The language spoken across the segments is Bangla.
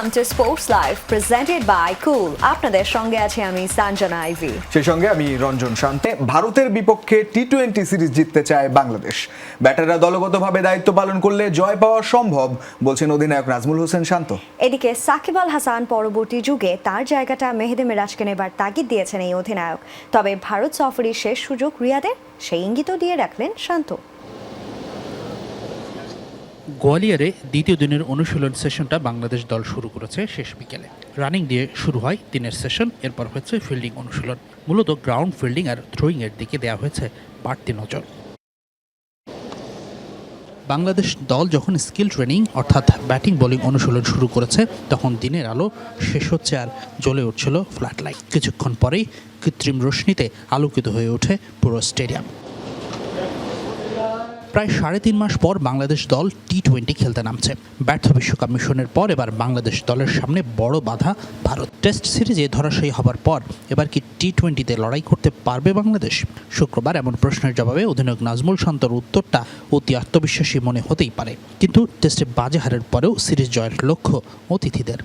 Welcome to sports live presented by cool আপনাদের সঙ্গে আছি আমি সাঞ্জনা আইভি। সেই সঙ্গে আমি রঞ্জন শান্তে। ভারতের বিপক্ষে টি টোয়েন্টি সিরিজ জিততে চায় বাংলাদেশ। ব্যাটাররা দলগতভাবে দায়িত্ব পালন করলে জয় পাওয়া সম্ভব বলছেন অধিনায়ক নাজমুল হোসেন শান্ত। এদিকে সাকিব আল হাসান পরবর্তী যুগে তার জায়গাটা মেহেদি মিরাজকে নেবার তাগিদ দিয়েছেন এই অধিনায়ক। তবে ভারত সফরের শেষ সুযোগ রিয়াদের সেই ইঙ্গিতও দিয়ে রাখলেন শান্ত। গোয়ালিয়রে দ্বিতীয় দিনের অনুশীলন সেশনটা বাংলাদেশ দল শুরু করেছে শেষ বিকেলে। রানিং দিয়ে শুরু হয় দিনের সেশন, এরপর হয়েছে ফিল্ডিং অনুশীলন। মূলত গ্রাউন্ড ফিল্ডিং আর থ্রোয়িং এর দিকে দেওয়া হয়েছে বাড়তি নজর। বাংলাদেশ দল যখন স্কিল ট্রেনিং অর্থাৎ ব্যাটিং বোলিং অনুশীলন শুরু করেছে, তখন দিনের আলো শেষ হচ্ছে আর জ্বলে উঠছিল ফ্ল্যাট লাইট। কিছুক্ষণ পরেই কৃত্রিম রশ্মিতে আলোকিত হয়ে ওঠে পুরো স্টেডিয়াম। প্রায় সাড়ে তিন মাস পর বাংলাদেশ দল টি টোয়েন্টি খেলতে নামছে। ব্যর্থ বিশ্বকাপ মিশনের পর এবার বাংলাদেশ দলের সামনে বড় বাধা, ভারত টেস্ট সিরিজে ধরাশয়ী হবার পর। এবার কি টি টোয়েন্টিতে লড়াই করতে পারবে বাংলাদেশ? শুক্রবার এমন প্রশ্নের জবাবে অধিনায়ক নাজমুল শান্তর উত্তরটা অতি আত্মবিশ্বাসী মনে হতেই পারে। কিন্তু টেস্টে বাজে হারের পরেও সিরিজ জয়ের লক্ষ্য অতিথিদের।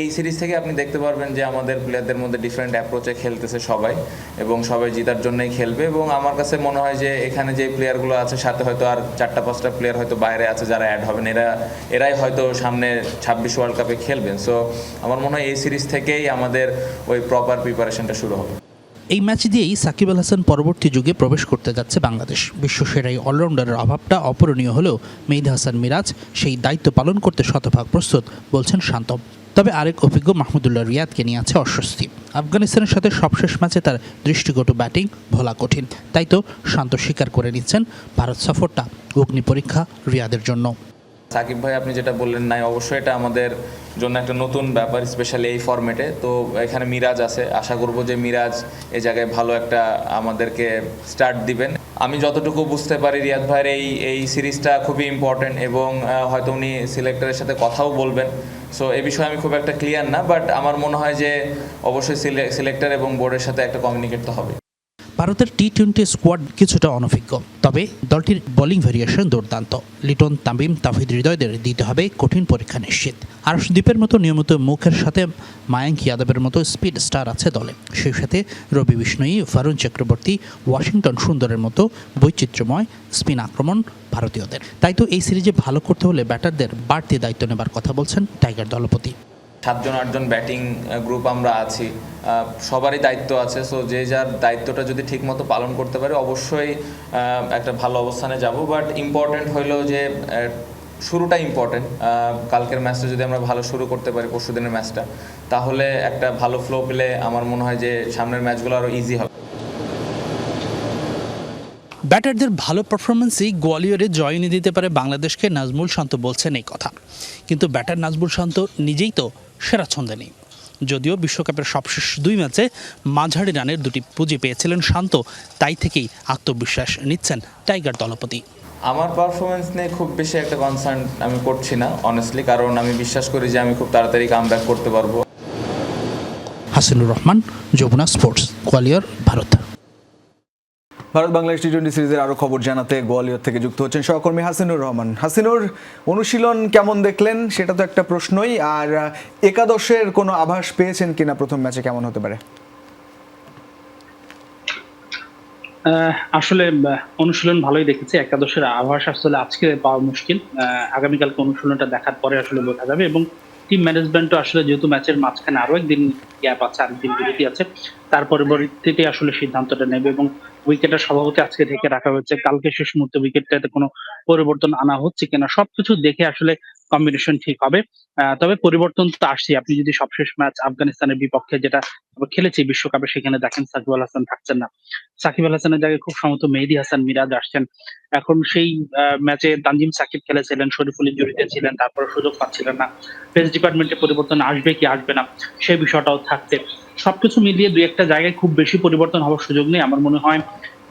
এই সিরিজ থেকে আপনি দেখতে পারবেন যে আমাদের প্লেয়ারদের মধ্যে ডিফারেন্ট অ্যাপ্রোচে খেলতেছে সবাই এবং সবাই জেতার জন্যই খেলবে এবং আমার কাছে মনে হয় যে এখানে যে প্লেয়ারগুলো আছে, সাথে হয়তো আর চারটা, পাঁচটা প্লেয়ার হয়তো বাইরে আছে যারা অ্যাড হবেন, এরা, এরাই হয়তো সামনে ছাব্বিশ ওয়ার্ল্ড কাপে খেলবেন। সো আমার মনে হয় এই সিরিজ থেকেই আমাদের ওই প্রপার প্রিপারেশনটা শুরু হবে। এই ম্যাচ দিয়েই সাকিব আল হাসান পরবর্তী যুগে প্রবেশ করতে যাচ্ছে বাংলাদেশ। বিশ্বসেরা এই অলরাউন্ডারের অভাবটা অপূরণীয় হলেও মেহিদি হাসান মিরাজ সেই দায়িত্ব পালন করতে শতভাগ প্রস্তুত, বলছেন শান্তব তবে আরেক অভিজ্ঞ মাহমুদুল্লাহ রিয়াদকে নিয়ে আছে অস্বস্তি। আফগানিস্তানের সাথে সবশেষ ম্যাচে তার দৃষ্টিকটু ব্যাটিং ভোলা কঠিন। তাই তো শান্ত স্বীকার করে নিচ্ছেন ভারত সফরটা অগ্নি পরীক্ষা রিয়াদের জন্য। সাকিব ভাই, আপনি যেটা বললেন নাই, অবশ্যই এটা আমাদের জন্য একটা নতুন ব্যাপার স্পেশালি এই ফরম্যাটে তো এখানে মিরাজ আছে। আশা করব যে মিরাজ এই জায়গায় ভালো একটা আমাদেরকে স্টার্ট দিবেন। আমি যতটুকু বুঝতে পারি রিয়াদ ভাইয়ের এই এই সিরিজটা খুবই ইম্পর্টেন্ট এবং হয়তো উনি সিলেক্টরের সাথে কথাও বলবেন। সো এ বিষয়ে আমি খুব একটা ক্লিয়ার না বাট আমার মনে হয় যে অবশ্যই সিলেক্টর এবং বোর্ডের সাথে একটা কমিউনিকেট তো হবে ভারতের টি টোয়েন্টি স্কোয়াড কিছুটা অনভিজ্ঞ, তবে দলটির বোলিং ভেরিয়েশন দুর্দান্ত। লিটন তামিম তাফিদ হৃদয়দের দিতে হবে কঠিন পরীক্ষা নিশ্চিত। আরশদীপের মতো নিয়মিত মুখের সাথে মায়াঙ্ক যাদবের মতো স্পিড স্টার আছে দলে। সেই সাথে রবি বিষ্ণয়ী ভারুণ চক্রবর্তী ওয়াশিংটন সুন্দরের মতো বৈচিত্র্যময় স্পিন আক্রমণ ভারতীয়দের। তাই তো এই সিরিজে ভালো করতে হলে ব্যাটারদের বাড়তি দায়িত্ব নেবার কথা বলছেন টাইগার দলপতি। সাতজন, আটজন ব্যাটিং গ্রুপ আমরা আছি। সবারই দায়িত্ব আছে সো যে যার দায়িত্বটা যদি ঠিকমতো পালন করতে পারে, অবশ্যই একটা ভালো অবস্থানে যাব। বাট ইম্পর্টেন্ট হইল যে শুরুটা ইম্পর্টেন্ট কালকের ম্যাচটা যদি আমরা ভালো শুরু করতে পারি পরশু দিনের ম্যাচটা তাহলে একটা ভালো ফ্লো পেলে আমার মনে হয় যে সামনের ম্যাচগুলো আরও ইজি হবে। ব্যাটারদের ভালো পারফরমেন্সই গোয়ালিয়রে জয় এনে দিতে পারে বাংলাদেশকে, নাজমুল শান্ত বলছেন এই কথা। কিন্তু ব্যাটার নাজমুল শান্ত নিজেই তো সেরা ছন্দে নেই। যদিও বিশ্বকাপের সবশেষ দুই ম্যাচে মাঝারি রানের দুটি পুঁজি পেয়েছিলেন শান্ত তাই থেকেই আত্মবিশ্বাস নিচ্ছেন টাইগার দলপতি। আমার পারফরমেন্স নিয়ে খুব বেশি একটা কনসার্ন আমি করছি না অনেস্টলি কারণ আমি বিশ্বাস করি যে আমি খুব তাড়াতাড়ি কাম করতে পারব। Hasinur Rahman Jamuna sports Gwalior Bharat. Bharat Bangladesh T twenty সিরিজের আরও খবর জানাতে গোয়ালিয়র থেকে যুক্ত হচ্ছেন সহকর্মী হাসিনুর রহমান। হাসিনুর, অনুশীলন কেমন দেখলেন? সেটা তো একটা প্রশ্নই। আর একাদশের কোনো আভাস পেয়েছেন কিনা প্রথম ম্যাচে কেমন হতে পারে? আসলে অনুশীলন ভালোই দেখেছি। একাদশের আভাস আসলে আজকে পাওয়া মুশকিল। আগামীকালকে অনুশীলনটা দেখার পরে আসলে বোঝা যাবে। এবং টিম ম্যানেজমেন্টও আসলে যেহেতু ম্যাচের মাঝখানে আরও একদিন গ্যাপ আছে আরেকদিন বিরতি আছে, তার পরবর্তীতে আসলে সিদ্ধান্তটা নেবে এবং উইকেটের স্বভাবতে আজকে ঢেকে রাখা হয়েছে। কালকে শেষ মুহূর্তে উইকেটটাতে কোনো পরিবর্তন আনা হচ্ছে কিনা সবকিছু দেখে আসলে কম্বিনেশন ঠিক হবে। তবে পরিবর্তন তো আসছে আপনি যদি সবশেষ ম্যাচ আফগানিস্তানের বিপক্ষে যেটা খেলেছি বিশ্বকাপে, সেখানে দেখেন সাকিব আল হাসান থাকছেন না। সাকিব আল হাসানের জায়গায় খুব সম্ভবত মেহেদি হাসান, মিরাজ আসছেন। এখন সেই ম্যাচে তানজিম সাকিব খেলেছিলেন, শরীফুল ইঞ্জুরিতে ছিলেন, তারপরে সুযোগ পাচ্ছিলেন না। পেস ডিপার্টমেন্টে পরিবর্তন আসবে কি আসবে না, সেই বিষয়টাও থাকছে। সবকিছু মিলিয়ে দুই একটা জায়গায় খুব বেশি পরিবর্তন হওয়ার সুযোগ নেই। আমার মনে হয়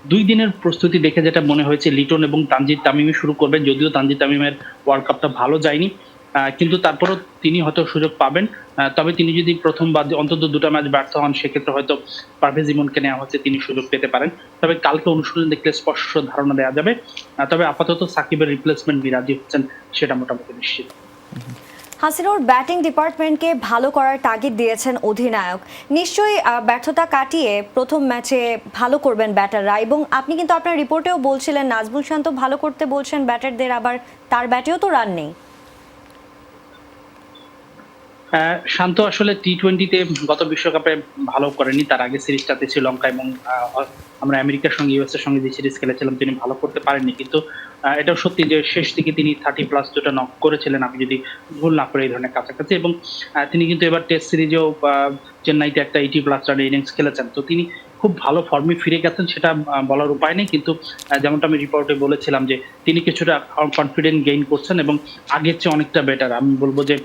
দুই দিনের প্রস্তুতি দেখে যেটা মনে হয়েছে, লিটন এবং তানজিদ তামিমি শুরু করবেন যদিও তানজিদ তামিমের ওয়ার্ল্ড কাপটা ভালো যায়নি কিন্তু তারপরও তিনি হয়তো সুযোগ পাবেন। তবে তিনি যদি প্রথম বা অন্তত দুটো ম্যাচ ব্যর্থ হন, সেক্ষেত্রে হয়তো পারভেজ ইমনকে নেওয়া হচ্ছে তিনি সুযোগ পেতে পারেন। তবে কালকে অনুশীলন দেখলে স্পষ্ট ধারণা দেওয়া যাবে। তবে আপাতত সাকিবের রিপ্লেসমেন্ট বিরাজি হচ্ছেন, সেটা মোটামুটি নিশ্চিত। হাসিনুর ব্যাটিং ডিপার্টমেন্টকে ভালো করার তাগিদ দিয়েছেন অধিনায়ক। নিশ্চয়ই ব্যর্থতা কাটিয়ে প্রথম ম্যাচে ভালো করবেন ব্যাটাররা এবং আপনি কিন্তু আপনার রিপোর্টেও বলছিলেন নাজবুল শান্ত ভালো করতে বলছেন ব্যাটারদের, আবার তার ব্যাটেও তো রান নেই। শান্ত আসলে টি টোয়েন্টিতে গত বিশ্বকাপে ভালো করেনি। তার আগে সিরিজটাতে শ্রীলঙ্কা এবং আমরা আমেরিকার সঙ্গে ইউএস এর সঙ্গে যে সিরিজ খেলেছিলাম, তিনি ভালো করতে পারেননি। কিন্তু এটাও সত্যি যে শেষ দিকে তিনি থার্টি প্লাস দুটো নক করেছিলেন, আমি যদি ভুল না করে এই ধরনের কাছাকাছি। এবং তিনি কিন্তু এবার টেস্ট সিরিজেও চেন্নাইতে একটা এইটি প্লাস রানের ইনিংস খেলেছেন। তো তিনি খুব ভালো ফর্মে ফিরে গেছেন সেটা বলার উপায় নেই। কিন্তু যেমনটা আমি রিপোর্টে বলেছিলাম যে, তিনি কিছুটা কনফিডেন্ট গেইন করছেন এবং আগের চেয়ে অনেকটা বেটার আমি বলব যে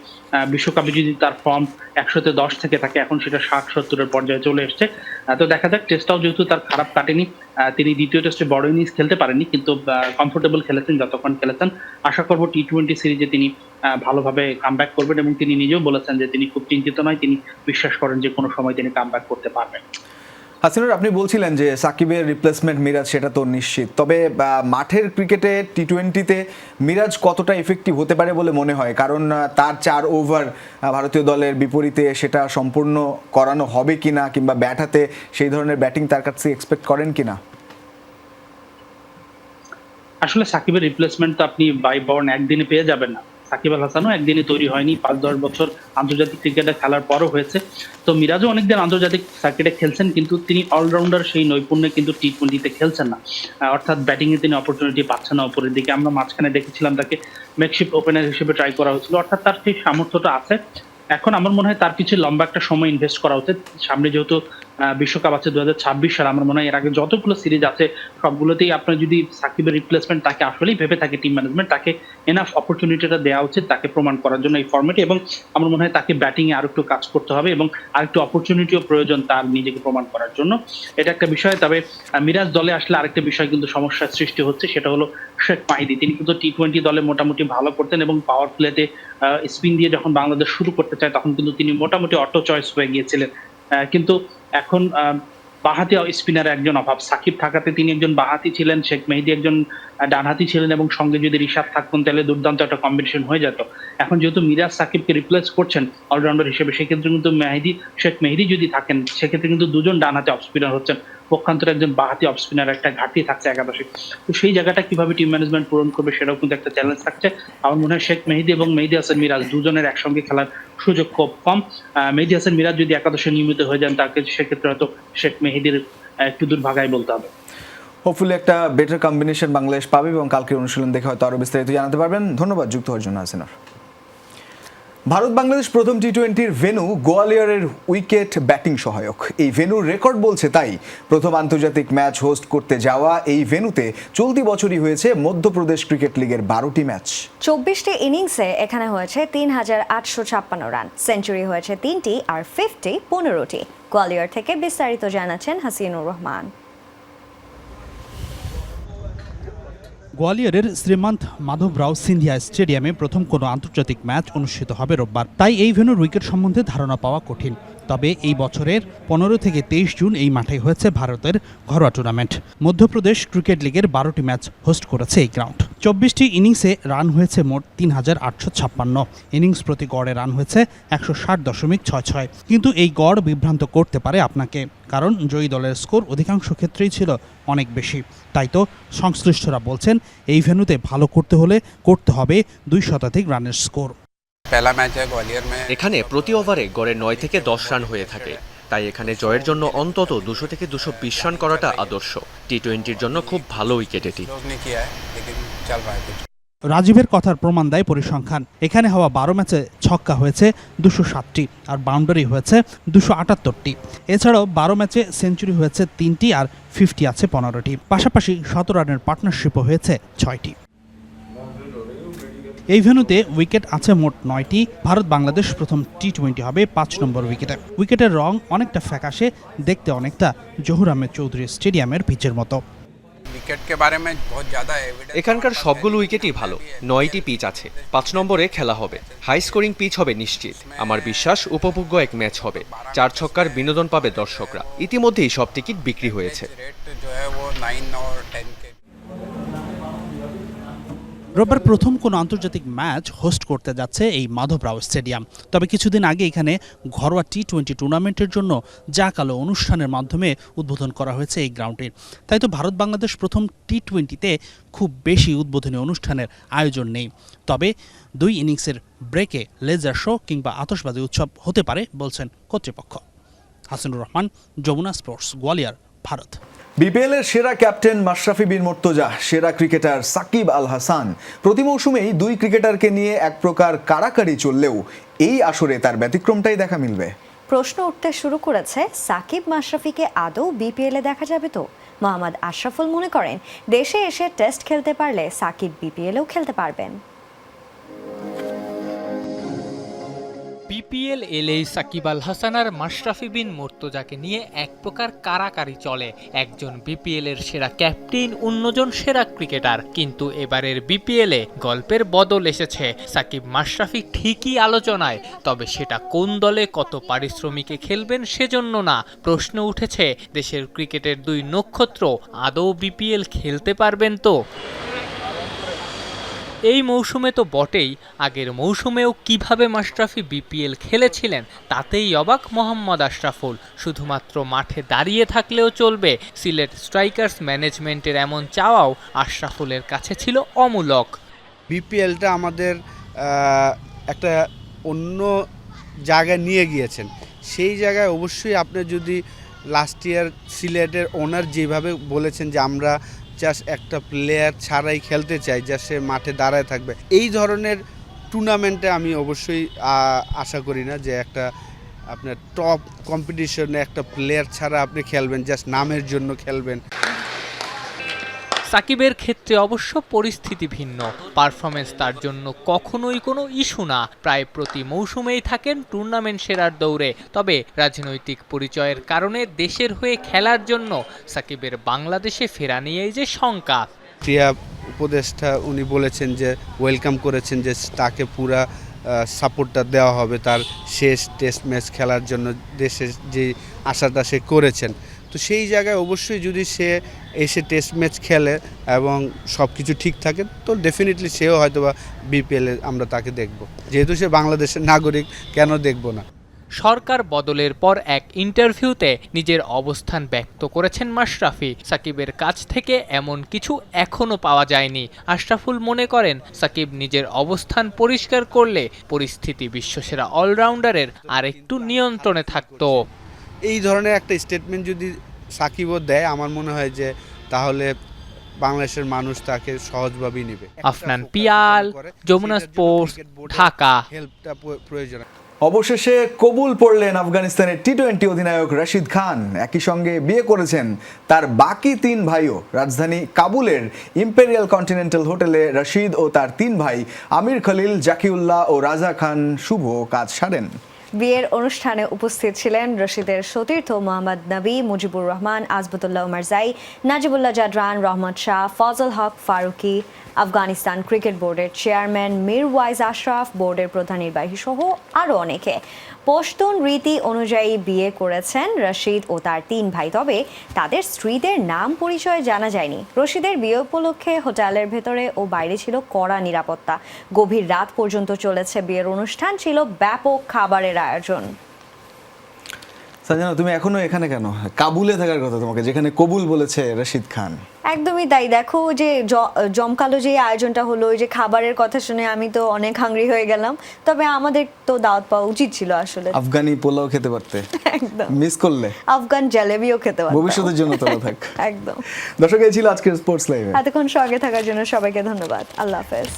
বিশ্বকাপে যদি তার ফর্ম একশোতে দশ থেকে থাকে, এখন সেটা ষাট, সত্তরের পর্যায়ে চলে এসছে। তো দেখা যাক টেস্টটাও যেহেতু তার খারাপ কাটেনি তিনি দ্বিতীয় টেস্টে বড় ইনিংস খেলতে পারেননি, কিন্তু কমফোর্টেবল খেলেছেন, যতক্ষণ খেলেছেন। আশা করব টি টোয়েন্টি সিরিজে তিনি ভালোভাবে কামব্যাক করবেন এবং তিনি নিজেও বলেছেন যে, তিনি খুব চিন্তিত নয়, তিনি বিশ্বাস করেন যে, কোনো সময় তিনি কামব্যাক করতে পারবেন। হাসিনুর, আপনি বলছিলেন যে সাকিবের রিপ্লেসমেন্ট মিরাজ, সেটা তো নিশ্চিত। তবে মাঠের ক্রিকেটে টি টোয়েন্টিতে মিরাজ কতটা এফেক্টিভ হতে পারে বলে মনে হয়? কারণ তার চার ওভার ভারতীয় দলের বিপরীতে সেটা সম্পূর্ণ করানো হবে কিনা, কিংবা ব্যাট হাতে সেই ধরনের ব্যাটিং তার কাছে এক্সপেক্ট করেন কিনা? আসলে সাকিবের রিপ্লেসমেন্ট তো আপনি বাই বর্ন একদিনে পেয়ে যাবেন না। সাকিব আল হাসানও একদিনে তৈরি হয়নি, পাঁচ দশ বছর আন্তর্জাতিক ক্রিকেটে খেলার পরও হয়েছে। তো মিরাজও অনেকদিন আন্তর্জাতিক সার্কিটে খেলছেন, কিন্তু তিনি অলরাউন্ডার সেই নৈপুণ্যে কিন্তু টি টোয়েন্টিতে খেলছেন না। অর্থাৎ ব্যাটিংয়ে তিনি অপরচুনিটি পাচ্ছেন না উপরের দিকে। আমরা মাঝখানে দেখেছিলাম তাকে মেকশিপ ওপেনার হিসেবে ট্রাই করা হয়েছিল। অর্থাৎ তার সেই সামর্থ্যটা আছে। এখন আমার মনে হয় তার পিছিয়ে লম্বা একটা সময় ইনভেস্ট করা উচিত। সামনে যেহেতু বিশ্বকাপ আছে দু হাজার ছাব্বিশ সাল। আমার মনে হয় এর আগে যতগুলো সিরিজ আছে, সবগুলোতেই আপনার যদি সাকিবের রিপ্লেসমেন্ট তাকে আসলেই ভেবে থাকে টিম ম্যানেজমেন্ট তাকে এনাফ অপরচুনিটিটা দেওয়া উচিত, তাকে প্রমাণ করার জন্য এই ফর্মেটে এবং আমার মনে হয় তাকে ব্যাটিংয়ে আরও একটু কাজ করতে হবে এবং আরেকটু অপরচুনিটিও প্রয়োজন তার নিজেকে প্রমাণ করার জন্য। এটা একটা বিষয়, তবে মিরাজ দলে আসলে আরেকটা বিষয় কিন্তু সমস্যার সৃষ্টি হচ্ছে, সেটা হলো শেখ মাহিদি। তিনি কিন্তু টি টোয়েন্টি দলে মোটামুটি ভালো করতেন এবং পাওয়ার প্লেতে স্পিন দিয়ে যখন বাংলাদেশ শুরু করতে চায়, তখন কিন্তু তিনি মোটামুটি অটো চয়েস হয়ে গিয়েছিলেন। কিন্তু এখন বাহাতি স্পিনার একজন অভাব। সাকিব থাকাতে তিনি একজন বাহাতি ছিলেন, শেখ মেহেদি একজন ডানহাতি ছিলেন এবং সঙ্গে যদি রিশাদ থাকতেন, তাহলে দুর্দান্ত একটা কম্বিনেশন হয়ে যেত। এখন যেহেতু মিরাজ সাকিবকে রিপ্লেস করছেন অলরাউন্ডার হিসেবে, সেক্ষেত্রে কিন্তু মেহেদি, শেখ মেহেদি যদি থাকেন, সেক্ষেত্রে কিন্তু দুজন ডানহাতি অফ স্পিনার হচ্ছেন। পক্ষান্তরে একজন বাহাতি অফ স্পিনার একটা ঘাটতি থাকছে একাদশে। তো সেই জায়গাটা কীভাবে টিম ম্যানেজমেন্ট পূরণ করবে সেটাও কিন্তু একটা চ্যালেঞ্জ থাকছে। আমার মনে হয় শেখ মেহেদি এবং মেহেদি হাসান মিরাজ দুজনের একসঙ্গে খেলার সুযোগ খুব কম। মেহেদি হাসান মিরাজ যদি একাদশে নিয়মিত হয়ে যান, তাকে সেক্ষেত্রে হয়তো শেখ মেহেদির একটু দূর ভাগাই বলতে হবে। হোপফুলি একটা বেটার কম্বিনেশন বাংলাদেশ পাবে এবং কালকের অনুশীলন দেখে হয়তো আরও বিস্তারিত জানাতে পারবেন। ধন্যবাদ, যুক্ত হওয়ার জন্য হাসিনুর ভারত বাংলাদেশ প্রথম টি টোয়েন্টির ভেনু গোয়ালিয়রের উইকেট ব্যাটিং সহায়ক। এই ভেনুর রেকর্ড বলছে তাই। প্রথম আন্তর্জাতিক ম্যাচ হোস্ট করতে যাওয়া এই ভেনুতে চলতি বছরই হয়েছে মধ্যপ্রদেশ ক্রিকেট লিগের বারোটি ম্যাচ। চব্বিশটি ইনিংসে এখানে হয়েছে তিন হাজার আটশো ছাপ্পান্ন রান। সেঞ্চুরি হয়েছে তিনটি আর ফিফটি পনেরোটি। গোয়ালিয়র থেকে বিস্তারিত জানাচ্ছেন হাসিনুর রহমান। গোয়ালিয়রের শ্রীমন্ত মাধবরাও সিন্ধিয়া স্টেডিয়ামে প্রথম কোনো আন্তর্জাতিক ম্যাচ অনুষ্ঠিত হবে রোববার। তাই এই ভেন্যুর উইকেট সম্বন্ধে ধারণা পাওয়া কঠিন। তবে এই বছরের পনেরো থেকে তেইশ জুন এই মাঠে হয়েছে ভারতের ঘরোয়া টুর্নামেন্ট মধ্যপ্রদেশ ক্রিকেট লিগের বারোটি ম্যাচ হোস্ট করেছে এই গ্রাউন্ড। চব্বিশটি ইনিংসে রান হয়েছে মোট তিন হাজার আটশো ছাপ্পান্ন। ইনিংস প্রতি গড়ে রান হয়েছে একশো ষাট দশমিক ছয় ছয়। কিন্তু এই গড় বিভ্রান্ত করতে পারে আপনাকে, কারণ জয়ী দলের স্কোর অধিকাংশ ক্ষেত্রেই ছিল অনেক বেশি। তাই তো সংশ্লিষ্টরা বলছেন, এই ভেন্যুতে ভালো করতে হলে করতে হবে দুই শতাধিক রানের স্কোর। এখানে প্রতি ওভারে গড়ে নয় থেকে দশ রান হয়ে থাকে। তাই এখানে জয়ের জন্য অন্তত দুশো থেকে দুশো বিশ রান করাটা আদর্শ। টি টোয়েন্টির জন্য খুব ভালো উইকেট এটি। রাজীবের কথার প্রমাণ দেয় পরিসংখ্যান। এখানে হওয়া বারো ম্যাচে ছক্কা হয়েছে দুশো সাতটি আর বাউন্ডারি হয়েছে দুশো আটাত্তরটি। এছাড়াও বারো ম্যাচে সেঞ্চুরি হয়েছে তিনটি আর ফিফটি আছে পনেরোটি। পাশাপাশি সতেরো রানের পার্টনারশিপও হয়েছে ছয়টি। এই ভেন্যুতে উইকেট আছে মোট নয়টি। ভারত বাংলাদেশ প্রথম টি টোয়েন্টি হবে পাঁচ নম্বর উইকেটে। উইকেটের রং অনেকটা ফ্যাকাশে দেখতে অনেকটা জহুর আহমেদ চৌধুরী স্টেডিয়ামের পিচের মতো। এখানকার সবগুলো উইকেটই ভালো নয়টি পিচ আছে। পাঁচ নম্বরে খেলা হবে। হাই স্কোরিং পিচ হবে নিশ্চিত। আমার বিশ্বাস উপভোগ্য এক ম্যাচ হবে। চার ছক্কার বিনোদন পাবে দর্শকরা। ইতিমধ্যেই সব টিকিট বিক্রি হয়েছে। রোববার প্রথম কোনো আন্তর্জাতিক ম্যাচ হোস্ট করতে যাচ্ছে এই মাধবরাও স্টেডিয়াম। তবে কিছুদিন আগে এখানে ঘরোয়া টি টোয়েন্টি টুর্নামেন্টের জন্য জাক আলো অনুষ্ঠানের মাধ্যমে উদ্বোধন করা হয়েছে এই গ্রাউন্ডটির তাই তো ভারত বাংলাদেশ প্রথম টি টোয়েন্টিতে খুব বেশি উদ্বোধনী অনুষ্ঠানের আয়োজন নেই। তবে দুই ইনিংসের ব্রেকে লেজার শো কিংবা আতশবাজি উৎসব হতে পারে, বলছেন কর্তৃপক্ষ। হাসিনুর রহমান, যমুনা স্পোর্টস, গোয়ালিয়র, ভারত। বিপিএল এর সেরা ক্যাপ্টেন মাশরাফি বিন মোর্তজা, সেরা ক্রিকেটার সাকিব আল হাসান। প্রতি মৌসুমেই দুই ক্রিকেটারকে নিয়ে এক প্রকার কাড়াকাড়ি চললেও এই আসরে তার ব্যতিক্রমটাই দেখা মিলবে। প্রশ্ন উঠতে শুরু করেছে, সাকিব মাশরাফিকে আদৌ বিপিএলে দেখা যাবে তো? মোহাম্মদ আশরাফুল মনে করেন, দেশে এসে টেস্ট খেলতে পারলে সাকিব বিপিএলেও খেলতে পারবেন। বিপিএল এলেই সাকিব আল হাসান আর মাশরাফি বিন মোর্তজাকে নিয়ে এক প্রকার কারাকারি চলে। একজন বিপিএল এর সেরা ক্যাপ্টেন, অন্যজন সেরা ক্রিকেটার। কিন্তু এবারের বিপিএল এ গল্পের বদল এসেছে। সাকিব মাশরাফি ঠিকই আলোচনায়, তবে সেটা কোন দলে কত পারিশ্রমিকে খেলবেন সেজন্য না। প্রশ্ন উঠেছে, দেশের ক্রিকেটের দুই নক্ষত্র আদৌ বিপিএল খেলতে পারবেন তো? এই মৌসুমে তো বটেই, আগের মৌসুমেও কীভাবে মাশরাফি বিপিএল খেলেছিলেন, তাতেই অবাক মোহাম্মদ আশরাফুল। শুধুমাত্র মাঠে দাঁড়িয়ে থাকলেও চলবে, সিলেট স্ট্রাইকার্স ম্যানেজমেন্টের এমন চাওয়াও আশরাফুলের কাছে ছিল অমূলক। বিপিএলটা আমাদের একটা অন্য জায়গায় নিয়ে গিয়েছেন। সেই জায়গায় অবশ্যই আপনি যদি লাস্ট ইয়ার সিলেটের ওনার যেভাবে বলেছেন যে আমরা জাস্ট একটা প্লেয়ার ছাড়াই খেলতে চাই যা সে মাঠে দাঁড়ায় থাকবে। এই ধরনের টুর্নামেন্টে আমি অবশ্যই আশা করি না যে একটা আপনার টপ কম্পিটিশনে একটা প্লেয়ার ছাড়া আপনি খেলবেন জাস্ট নামের জন্য খেলবেন। সাকিবের ক্ষেত্রে অবশ্য পরিস্থিতি ভিন্ন। পারফরমেন্স তার জন্য কখনোই কোনো ইস্যু না। প্রায় প্রতি মৌসুমেই থাকেন টুর্নামেন্ট সেরার দৌড়ে। তবে রাজনৈতিক পরিচয়ের কারণে দেশের হয়ে খেলার জন্য সাকিবের বাংলাদেশে ফেরা নিয়েই যে শঙ্কা। ক্রিয়া উপদেষ্টা উনি বলেছেন যে ওয়েলকাম করেছেন যে, তাকে পুরা সাপোর্টটা দেওয়া হবে তার শেষ টেস্ট ম্যাচ খেলার জন্য দেশের যে আশাটা সে করেছেন। তো সেই জায়গায় অবশ্যই যদি সে এসে টেস্ট ম্যাচ খেলে এবং সব কিছু ঠিক থাকে, তো ডেফিনেটলি সেও হয়তো বা বিপিএলে আমরা তাকে দেখব। যেহেতু সে বাংলাদেশের নাগরিক, কেন দেখব না? সরকার বদলের পর এক ইন্টারভিউতে নিজের অবস্থান ব্যক্ত করেছেন মাশরাফি। সাকিবের কাছ থেকে এমন কিছু এখনও পাওয়া যায়নি। আশরাফুল মনে করেন, সাকিব নিজের অবস্থান পরিষ্কার করলে পরিস্থিতি বিশ্বসেরা অলরাউন্ডারের আরেকটু নিয়ন্ত্রণে থাকতো। এই ধরনের একটা স্টেটমেন্ট যদি সাকিবও দেয় আমার মনে হয় যে তাহলে বাংলাদেশের মানুষ তাকে সহজভাবেই নেবে। আফনান পিয়াল, যমুনা স্পোর্টস, ঢাকা। হেল্পটা প্রয়োজন। অবশেষে কবুল পড়লেন আফগানিস্তানের টি টোয়েন্টি অধিনায়ক রশিদ খান। একই সঙ্গে বিয়ে করেছেন তার বাকি তিন ভাইও। রাজধানী কাবুলের ইম্পেরিয়াল কন্টিনেন্টাল হোটেলে রশিদ ও তার তিন ভাই আমির খলিল জাকিউল্লাহ ও রাজা খান শুভ কাজ সারেন। বিয়ের অনুষ্ঠানে উপস্থিত ছিলেন রশিদের সতীর্থ মোহাম্মদ নবী, মুজিবুর রহমান আজবতুল্লাহ মারজাই নাজিবুল্লাহ জাদরান রহমদ শাহ, ফজল হক ফারুকি, আফগানিস্তান ক্রিকেট বোর্ডের চেয়ারম্যান মির ওয়াইজ আশরাফ, বোর্ডের প্রধান নির্বাহী সহ আরও অনেকে। পশতুন রীতি অনুযায়ী বিয়ে করেছেন রশিদ ও তার তিন ভাই। তবে তাদের স্ত্রীদের নাম পরিচয় জানা যায়নি। রশিদের বিয়ে উপলক্ষে হোটেলের ভেতরে ও বাইরে ছিল কড়া নিরাপত্তা। গভীর রাত পর্যন্ত চলেছে বিয়ের অনুষ্ঠান। ছিল ব্যাপক খাবারের আয়োজন। তুমি এখনও এখানে কেন? কাবুলে থাকার কথা তোমাকে যেখানে কবুল বলেছে রশিদ খান। একদমই তাই। দেখো যে জমকালো যে আয়োজনটা হলো ওই যে খাবারের কথা শুনে আমি তো অনেক হাংরি হয়ে গেলাম। তবে আমাদের তো দাওয়াত পাওয়া উচিত ছিল আসলে। আফগানি পোলাও খেতে পারতে। একদম। মিস করলে। আফগান জালেবিও খেতে পারতাম। ভবিষ্যতের জন্য তোলা থাক। একদম। দর্শক এই ছিল আজকের স্পোর্টস লাইভে এতক্ষণ সঙ্গে থাকার জন্য সবাইকে ধন্যবাদ। আল্লাহ হাফেজ।